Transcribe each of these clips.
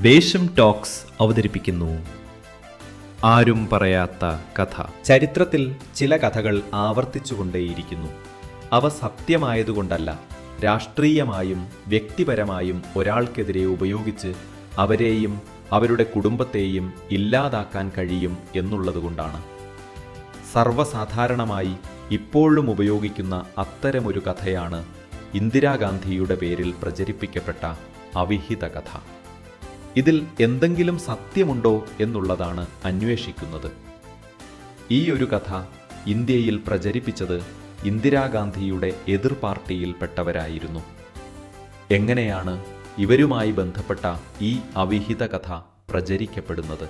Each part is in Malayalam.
ദേശം ടോക്സ് അവതരിപ്പിക്കുന്നു. ആരും പറയാത്ത കഥ. ചരിത്രത്തിൽ ചില കഥകൾ ആവർത്തിച്ചുകൊണ്ടേയിരിക്കുന്നു. അവ സത്യമായതുകൊണ്ടല്ല രാഷ്ട്രീയമായും വ്യക്തിപരമായും ഒരാൾക്കെതിരെ ഉപയോഗിച്ച് അവരെയും അവരുടെ കുടുംബത്തെയും ഇല്ലാതാക്കാൻ കഴിയും എന്നുള്ളതുകൊണ്ടാണ്. സർവസാധാരണമായി ഇപ്പോഴും ഉപയോഗിക്കുന്ന അത്തരമൊരു കഥയാണ് ഇന്ദിരാഗാന്ധിയുടെ പേരിൽ പ്രചരിപ്പിക്കപ്പെട്ട അവിഹിത കഥ. ഇതിൽ എന്തെങ്കിലും സത്യമുണ്ടോ എന്നുള്ളതാണ് അന്വേഷിക്കുന്നത്. ഈ ഒരു കഥ ഇന്ത്യയിൽ പ്രചരിപ്പിച്ചത് ഇന്ദിരാഗാന്ധിയുടെ എതിർ പാർട്ടിയിൽപ്പെട്ടവരായിരുന്നു എങ്ങനെയാണ് ഇവരുമായി ബന്ധപ്പെട്ട ഈ അവിഹിത കഥ പ്രചരിക്കപ്പെടുന്നത്?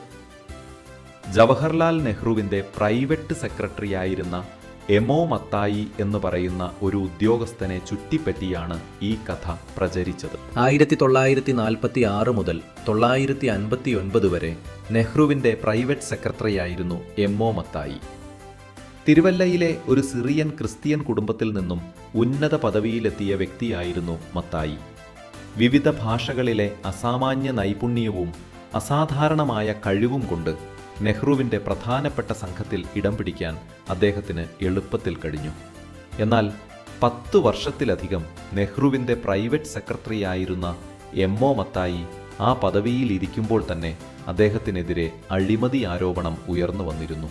ജവഹർലാൽ നെഹ്റുവിന്റെ പ്രൈവറ്റ് സെക്രട്ടറിയായിരുന്ന എമോ മത്തായി എന്ന് പറയുന്ന ഒരു ഉദ്യോഗസ്ഥനെ ചുറ്റിപ്പറ്റിയാണ് ഈ കഥ പ്രചരിച്ചത്. ആയിരത്തി തൊള്ളായിരത്തി നാൽപ്പത്തി ആറ് മുതൽ തൊള്ളായിരത്തി അൻപത്തി ഒൻപത് വരെ നെഹ്റുവിന്റെ പ്രൈവറ്റ് സെക്രട്ടറിയായിരുന്നു എമോ മത്തായി. തിരുവല്ലയിലെ ഒരു സിറിയൻ ക്രിസ്ത്യൻ കുടുംബത്തിൽ നിന്നും ഉന്നത പദവിയിലെത്തിയ വ്യക്തിയായിരുന്നു മത്തായി. വിവിധ ഭാഷകളിലെ അസാമാന്യ നൈപുണ്യവും അസാധാരണമായ കഴിവും കൊണ്ട് നെഹ്റുവിന്റെ പ്രധാനപ്പെട്ട സംഘത്തിൽ ഇടം പിടിക്കാൻ അദ്ദേഹത്തിന് എളുപ്പത്തിൽ കഴിഞ്ഞു. എന്നാൽ പത്തു വർഷത്തിലധികം നെഹ്റുവിന്റെ പ്രൈവറ്റ് സെക്രട്ടറി ആയിരുന്ന എം ഒ മത്തായി ആ പദവിയിൽ ഇരിക്കുമ്പോൾ തന്നെ അദ്ദേഹത്തിനെതിരെ അഴിമതി ആരോപണം ഉയർന്നു വന്നിരുന്നു.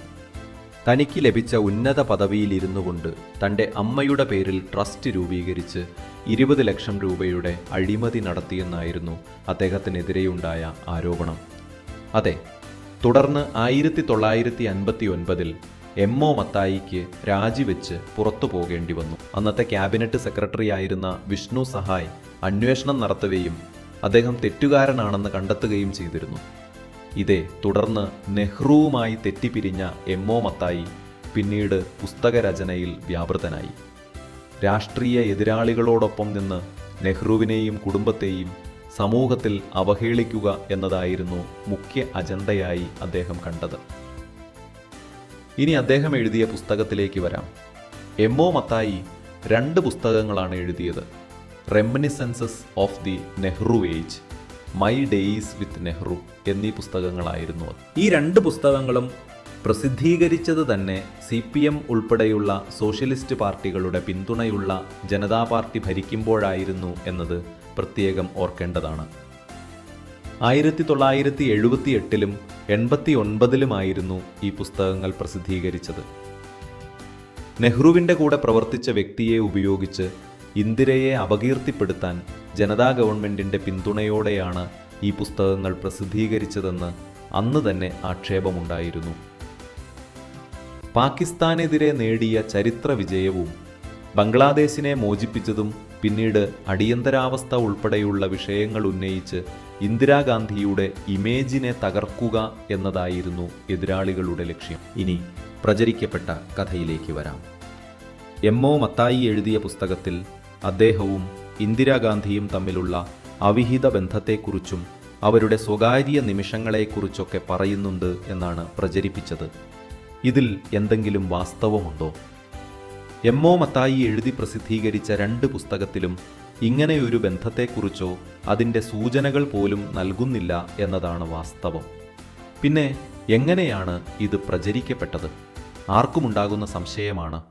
തനിക്ക് ലഭിച്ച ഉന്നത പദവിയിലിരുന്നു കൊണ്ട് തന്റെ അമ്മയുടെ പേരിൽ ട്രസ്റ്റ് രൂപീകരിച്ച് ഇരുപത് ലക്ഷം രൂപയുടെ അഴിമതി നടത്തിയെന്നായിരുന്നു അദ്ദേഹത്തിനെതിരെയുണ്ടായ ആരോപണം. അതെ തുടർന്ന് ആയിരത്തി തൊള്ളായിരത്തി അൻപത്തി ഒൻപതിൽ എം ഒ മത്തായിക്ക് രാജിവെച്ച് പുറത്തു പോകേണ്ടി വന്നു. അന്നത്തെ ക്യാബിനറ്റ് സെക്രട്ടറി ആയിരുന്ന വിഷ്ണു സഹായ് അന്വേഷണം നടത്തുകയും അദ്ദേഹം തെറ്റുകാരനാണെന്ന് കണ്ടെത്തുകയും ചെയ്തിരുന്നു. ഇതേ തുടർന്ന് നെഹ്റുവുമായി തെറ്റിപ്പിരിഞ്ഞ എം ഒ മത്തായി പിന്നീട് പുസ്തകരചനയിൽ വ്യാപൃതനായി. രാഷ്ട്രീയ എതിരാളികളോടൊപ്പം നിന്ന് നെഹ്റുവിനെയും കുടുംബത്തെയും സമൂഹത്തിൽ അവഹേളിക്കുക എന്നതായിരുന്നു മുഖ്യ അജണ്ടയായി അദ്ദേഹം കണ്ടത്. ഇനി അദ്ദേഹം എഴുതിയ പുസ്തകത്തിലേക്ക് വരാം. എം ഒ മത്തായി രണ്ട് പുസ്തകങ്ങളാണ് എഴുതിയത്. Reminiscences of the Nehru age my days with Nehru എന്നീ പുസ്തകങ്ങളായിരുന്നു ഈ രണ്ട് പുസ്തകങ്ങളും പ്രസിദ്ധീകരിച്ചത് തന്നെ സി പി എം ഉൾപ്പെടെയുള്ള സോഷ്യലിസ്റ്റ് പാർട്ടികളുടെ പിന്തുണയുള്ള ജനതാ പാർട്ടി ഭരിക്കുമ്പോഴായിരുന്നു എന്നത് പ്രത്യേകം ഓർക്കേണ്ടതാണ്. ആയിരത്തി തൊള്ളായിരത്തി എഴുപത്തി എട്ടിലും എൺപത്തി ഒൻപതിലുമായിരുന്നു ഈ പുസ്തകങ്ങൾ പ്രസിദ്ധീകരിച്ചത്. നെഹ്റുവിന്റെ കൂടെ പ്രവർത്തിച്ച വ്യക്തിയെ ഉപയോഗിച്ച് ഇന്ദിരയെ അപകീർത്തിപ്പെടുത്താൻ ജനതാ ഗവൺമെന്റിന്റെ പിന്തുണയോടെയാണ് ഈ പുസ്തകങ്ങൾ പ്രസിദ്ധീകരിച്ചതെന്ന് അന്ന് തന്നെ ആക്ഷേപമുണ്ടായിരുന്നു. പാകിസ്ഥാനെതിരെ നേടിയ ചരിത്ര വിജയവും ബംഗ്ലാദേശിനെ മോചിപ്പിച്ചതും പിന്നീട് അടിയന്തരാവസ്ഥ ഉൾപ്പെടെയുള്ള വിഷയങ്ങൾ ഉന്നയിച്ച് ഇന്ദിരാഗാന്ധിയുടെ ഇമേജിനെ തകർക്കുക എന്നതായിരുന്നു എതിരാളികളുടെ ലക്ഷ്യം. ഇനി പ്രചരിക്കപ്പെട്ട കഥയിലേക്ക് വരാം. എം ഒ മത്തായി എഴുതിയ പുസ്തകത്തിൽ അദ്ദേഹവും ഇന്ദിരാഗാന്ധിയും തമ്മിലുള്ള അവിഹിത ബന്ധത്തെക്കുറിച്ചും അവരുടെ സ്വകാര്യ നിമിഷങ്ങളെക്കുറിച്ചൊക്കെ പറയുന്നുണ്ട് എന്നാണ് പ്രചരിപ്പിച്ചത്. ഇതിൽ എന്തെങ്കിലും വാസ്തവമുണ്ടോ? എം ഒ മത്തായി എഴുതി പ്രസിദ്ധീകരിച്ച രണ്ട് പുസ്തകത്തിലും ഇങ്ങനെയൊരു ബന്ധത്തെക്കുറിച്ചോ അതിന്റെ സൂചനകൾ പോലും നൽകുന്നില്ല എന്നതാണ് വാസ്തവം. പിന്നെ എങ്ങനെയാണ് ഇത് പ്രചരിക്കപ്പെട്ടത്? ആർക്കുമുണ്ടാകുന്ന സംശയമാണ്.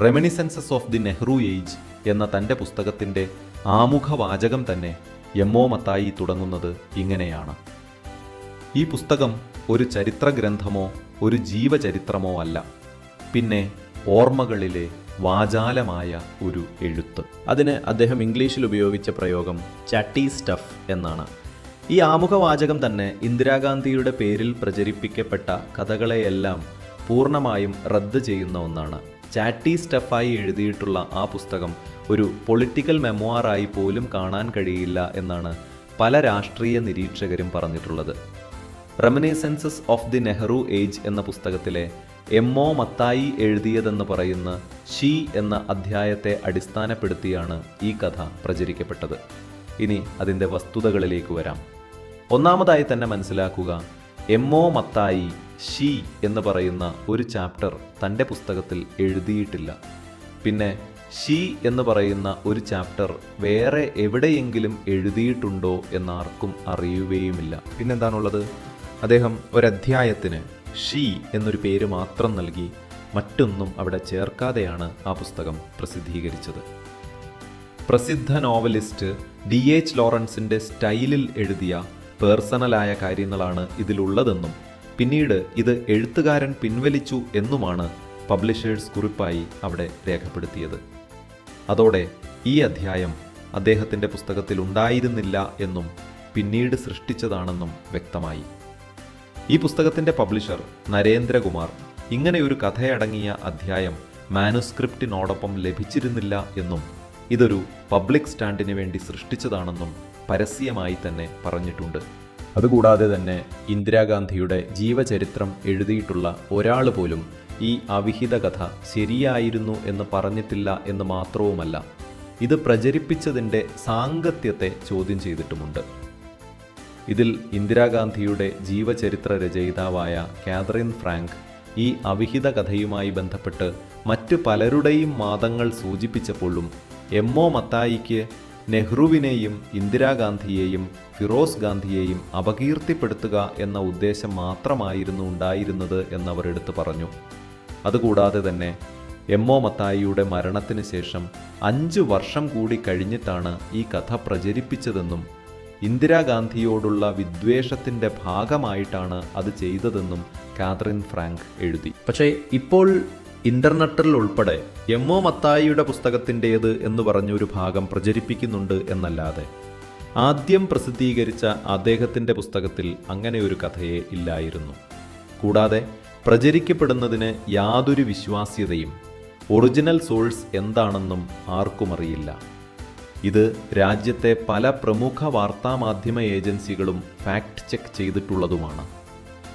Reminiscences of the Nehru age എന്ന തന്റെ പുസ്തകത്തിന്റെ ആമുഖവാചകം തന്നെ എം ഒ മത്തായി തുടങ്ങുന്നത് ഇങ്ങനെയാണ്. ഈ പുസ്തകം ഒരു ചരിത്ര ഗ്രന്ഥമോ ഒരു ജീവചരിത്രമോ അല്ല. പിന്നെ ഓർമ്മകളിലെ വാചാലമായ ഒരു എഴുത്ത്. അതിന് അദ്ദേഹം ഇംഗ്ലീഷിൽ ഉപയോഗിച്ച പ്രയോഗം ചട്ടി സ്റ്റഫ് എന്നാണ്. ഈ ആമുഖവാചകം തന്നെ ഇന്ദിരാഗാന്ധിയുടെ പേരിൽ പ്രചരിപ്പിക്കപ്പെട്ട കഥകളെയെല്ലാം പൂർണമായും റദ്ദ് ചെയ്യുന്ന ഒന്നാണ്. ചാറ്റി സ്റ്റഫായി എഴുതിയിട്ടുള്ള ആ പുസ്തകം ഒരു പൊളിറ്റിക്കൽ മെമ്മോറായി പോലും കാണാൻ കഴിയില്ല എന്നാണ് പല രാഷ്ട്രീയ നിരീക്ഷകരും പറഞ്ഞിട്ടുള്ളത്. Reminiscences of the Nehru age എന്ന പുസ്തകത്തിലെ എം ഒ മത്തായി എഴുതിയതെന്ന് പറയുന്ന ഷീ എന്ന അധ്യായത്തെ അടിസ്ഥാനപ്പെടുത്തിയാണ് ഈ കഥ പ്രചരിക്കപ്പെട്ടത്. ഇനി അതിന്റെ വസ്തുതകളിലേക്ക് വരാം. ഒന്നാമതായി തന്നെ മനസ്സിലാക്കുക എം ഒ മത്തായി ഷീ എന്ന് പറയുന്ന ഒരു ചാപ്റ്റർ തന്റെ പുസ്തകത്തിൽ എഴുതിയിട്ടില്ല. പിന്നെ ഷീ എന്ന് പറയുന്ന ഒരു ചാപ്റ്റർ വേറെ എവിടെയെങ്കിലും എഴുതിയിട്ടുണ്ടോ എന്നാർക്കും അറിയുകയുമില്ല. പിന്നെന്താണുള്ളത്? അദ്ദേഹം ഒരധ്യായത്തിന് ഷീ എന്നൊരു പേര് മാത്രം നൽകി മറ്റൊന്നും അവിടെ ചേർക്കാതെയാണ് ആ പുസ്തകം പ്രസിദ്ധീകരിച്ചത്. പ്രസിദ്ധ നോവലിസ്റ്റ് ഡി എച്ച് ലോറൻസിന്റെ സ്റ്റൈലിൽ എഴുതിയ പേഴ്സണലായ കാര്യങ്ങളാണ് ഇതിലുള്ളതെന്നും പിന്നീട് ഇത് എഴുത്തുകാരൻ പിൻവലിച്ചു എന്നുമാണ് പബ്ലിഷേഴ്സ് കുറിപ്പായി അവിടെ രേഖപ്പെടുത്തിയത്. അതോടെ ഈ അധ്യായം അദ്ദേഹത്തിന്റെ പുസ്തകത്തിൽ ഉണ്ടായിരുന്നില്ല എന്നും പിന്നീട് സൃഷ്ടിച്ചതാണെന്നും വ്യക്തമായി. ഈ പുസ്തകത്തിന്റെ പബ്ലിഷർ നരേന്ദ്രകുമാർ. ഇങ്ങനെയൊരു കഥയടങ്ങിയ അധ്യായം മാനുസ്ക്രിപ്റ്റിനോടൊപ്പം ലഭിച്ചിരുന്നില്ല എന്നും ഇതൊരു പബ്ലിക് സ്റ്റാൻഡിന് വേണ്ടി സൃഷ്ടിച്ചതാണെന്നും പരസ്യമായി തന്നെ പറഞ്ഞിട്ടുണ്ട്. അതുകൂടാതെ തന്നെ ഇന്ദിരാഗാന്ധിയുടെ ജീവചരിത്രം എഴുതിയിട്ടുള്ള ഒരാൾ പോലും ഈ അവിഹിത കഥ ശരിയായിരുന്നു എന്ന് പറഞ്ഞിട്ടില്ല എന്ന് മാത്രവുമല്ല ഇത് പ്രചരിപ്പിച്ചതിന്റെ സാങ്കത്യത്തെ ചോദ്യം ചെയ്തിട്ടുമുണ്ട്. ഇതിൽ ഇന്ദിരാഗാന്ധിയുടെ ജീവചരിത്ര രചയിതാവായ കാതറിൻ ഫ്രാങ്ക് ഈ അവിഹിത കഥയുമായി ബന്ധപ്പെട്ട് മറ്റു പലരുടെയും വാദങ്ങൾ സൂചിപ്പിച്ചപ്പോഴും എം ഒ മത്തായിക്ക് നെഹ്റുവിനെയും ഇന്ദിരാഗാന്ധിയെയും ഫിറോസ് ഗാന്ധിയെയും അപകീർത്തിപ്പെടുത്തുക എന്ന ഉദ്ദേശം മാത്രമായിരുന്നു ഉണ്ടായിരുന്നത് എന്നവർ എടുത്തു പറഞ്ഞു. അതുകൂടാതെ തന്നെ എം ഒ മത്തായിയുടെ മരണത്തിന് ശേഷം അഞ്ച് വർഷം കൂടി കഴിഞ്ഞിട്ടാണ് ഈ കഥ പ്രചരിപ്പിച്ചതെന്നും ഇന്ദിരാഗാന്ധിയോടുള്ള വിദ്വേഷത്തിന്റെ ഭാഗമായിട്ടാണ് അത് ചെയ്തതെന്നും കാതറിൻ ഫ്രാങ്ക് എഴുതി. പക്ഷേ ഇപ്പോൾ ഇന്റർനെറ്റിൽ ഉൾപ്പെടെ എം ഒ മത്തായിയുടെ പുസ്തകത്തിന്റേത് എന്ന് പറഞ്ഞൊരു ഭാഗം പ്രചരിപ്പിക്കുന്നുണ്ട് എന്നല്ലാതെ ആദ്യം പ്രസിദ്ധീകരിച്ച അദ്ദേഹത്തിന്റെ പുസ്തകത്തിൽ അങ്ങനെ ഒരു കഥയെ ഇല്ലായിരുന്നു. കൂടാതെ പ്രചരിക്കപ്പെടുന്നതിന് യാതൊരു വിശ്വാസ്യതയും ഒറിജിനൽ സോഴ്സ് എന്താണെന്നും ആർക്കും അറിയില്ല ഇത് രാജ്യത്തെ പല പ്രമുഖ വാർത്താമാധ്യമ ഏജൻസികളും ഫാക്ട് ചെക്ക് ചെയ്തിട്ടുള്ളതുമാണ്.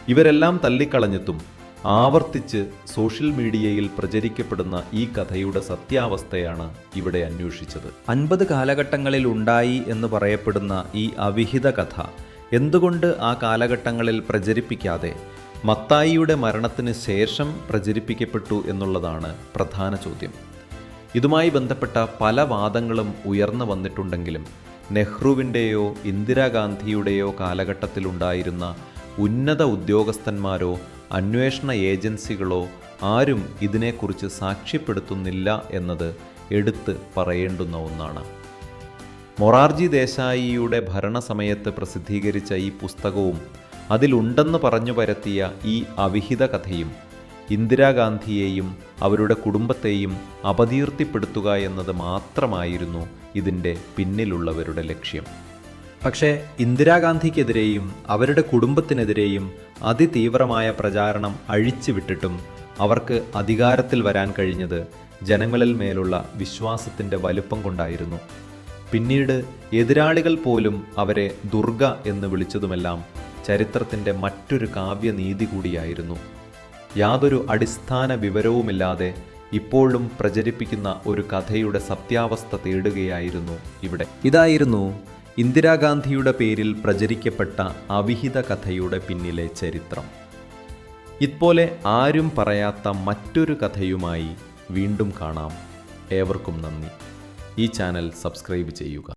ഇവരെല്ലാം തള്ളിക്കളഞ്ഞിട്ടും ആവർത്തിച്ച് സോഷ്യൽ മീഡിയയിൽ പ്രചരിക്കപ്പെടുന്ന ഈ കഥയുടെ സത്യാവസ്ഥയാണ് ഇവിടെ അന്വേഷിച്ചത്. അൻപത് കാലഘട്ടങ്ങളിൽ ഉണ്ടായി എന്ന് പറയപ്പെടുന്ന ഈ അവിഹിത കഥ എന്തുകൊണ്ട് ആ കാലഘട്ടങ്ങളിൽ പ്രചരിപ്പിക്കാതെ മത്തായിയുടെ മരണത്തിന് ശേഷം പ്രചരിപ്പിക്കപ്പെട്ടു എന്നുള്ളതാണ് പ്രധാന ചോദ്യം. ഇതുമായി ബന്ധപ്പെട്ട പല വാദങ്ങളും ഉയർന്നു വന്നിട്ടുണ്ടെങ്കിലും നെഹ്റുവിന്റെയോ ഇന്ദിരാഗാന്ധിയുടെയോ കാലഘട്ടത്തിലുണ്ടായിരുന്ന ഉന്നത ഉദ്യോഗസ്ഥന്മാരോ അന്വേഷണ ഏജൻസികളോ ആരും ഇതിനെക്കുറിച്ച് സാക്ഷ്യപ്പെടുത്തുന്നില്ല എന്നത് എടുത്ത് പറയേണ്ടുന്ന ഒന്നാണ്. മൊറാർജി ദേശായിയുടെ ഭരണസമയത്ത് പ്രസിദ്ധീകരിച്ച ഈ പുസ്തകവും അതിലുണ്ടെന്ന് പറഞ്ഞു പരത്തിയ ഈ അവിഹിത കഥയും ഇന്ദിരാഗാന്ധിയെയും അവരുടെ കുടുംബത്തെയും അപകീർത്തിപ്പെടുത്തുക എന്നത് മാത്രമായിരുന്നു ഇതിന്റെ പിന്നിലുള്ളവരുടെ ലക്ഷ്യം. പക്ഷേ ഇന്ദിരാഗാന്ധിക്കെതിരെയും അവരുടെ കുടുംബത്തിനെതിരെയും അതിതീവ്രമായ പ്രചാരണം അഴിച്ചുവിട്ടിട്ടും അവർക്ക് അധികാരത്തിൽ വരാൻ കഴിഞ്ഞത് ജനങ്ങളിൽ മേലുള്ള വിശ്വാസത്തിന്റെ വലുപ്പം കൊണ്ടായിരുന്നു. പിന്നീട് എതിരാളികൾ പോലും അവരെ ദുർഗ എന്ന് വിളിച്ചതുമെല്ലാം ചരിത്രത്തിന്റെ മറ്റൊരു കാവ്യനീതി കൂടിയായിരുന്നു. യാതൊരു അടിസ്ഥാന വിവരവുമില്ലാതെ ഇപ്പോഴും പ്രചരിപ്പിക്കുന്ന ഒരു കഥയുടെ സത്യാവസ്ഥ തേടുകയായിരുന്നു ഇവിടെ. ഇതായിരുന്നു ഇന്ദിരാഗാന്ധിയുടെ പേരിൽ പ്രചരിക്കപ്പെട്ട അവിഹിത കഥയുടെ പിന്നിലെ ചരിത്രം. ഇതുപോലെ ആരും പറയാത്ത മറ്റൊരു കഥയുമായി വീണ്ടും കാണാം. ഏവർക്കും നന്ദി. ഈ ചാനൽ സബ്സ്ക്രൈബ് ചെയ്യുക.